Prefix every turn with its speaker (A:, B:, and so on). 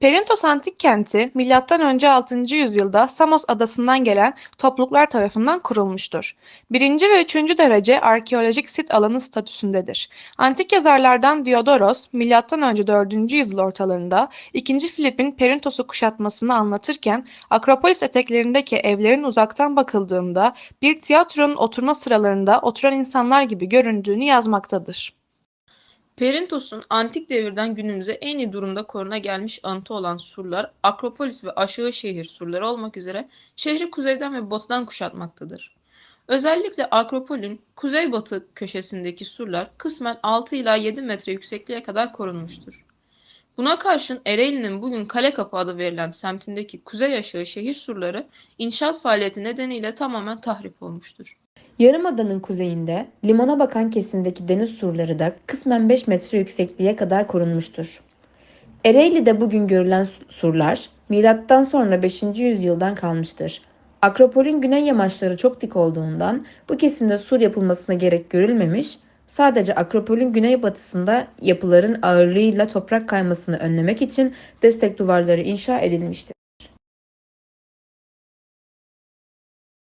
A: Perintos antik kenti M.Ö. 6. yüzyılda Samos adasından gelen topluluklar tarafından kurulmuştur. Birinci ve üçüncü derece arkeolojik sit alanı statüsündedir. Antik yazarlardan Diodoros M.Ö. 4. yüzyıl ortalarında 2. Filip'in Perintos'u kuşatmasını anlatırken Akropolis eteklerindeki evlerin uzaktan bakıldığında bir tiyatronun oturma sıralarında oturan insanlar gibi göründüğünü yazmaktadır.
B: Perintos'un antik devirden günümüze en iyi durumda koruna gelmiş anıtı olan surlar, Akropolis ve aşağı şehir surları olmak üzere şehri kuzeyden ve batıdan kuşatmaktadır. Özellikle Akropol'ün kuzeybatı köşesindeki surlar kısmen 6 ila 7 metre yüksekliğe kadar korunmuştur. Buna karşın Ereğli'nin bugün Kalekapı adı verilen semtindeki kuzey aşağı şehir surları inşaat faaliyeti nedeniyle tamamen tahrip olmuştur.
C: Yarımadanın kuzeyinde limana bakan kesimdeki deniz surları da kısmen 5 metre yüksekliğe kadar korunmuştur. Ereğli'de bugün görülen surlar milattan sonra 5. yüzyıldan kalmıştır. Akropol'ün güney yamaçları çok dik olduğundan bu kesimde sur yapılmasına gerek görülmemiş, sadece Akropol'ün güneybatısında yapıların ağırlığıyla toprak kaymasını önlemek için destek duvarları inşa edilmiştir.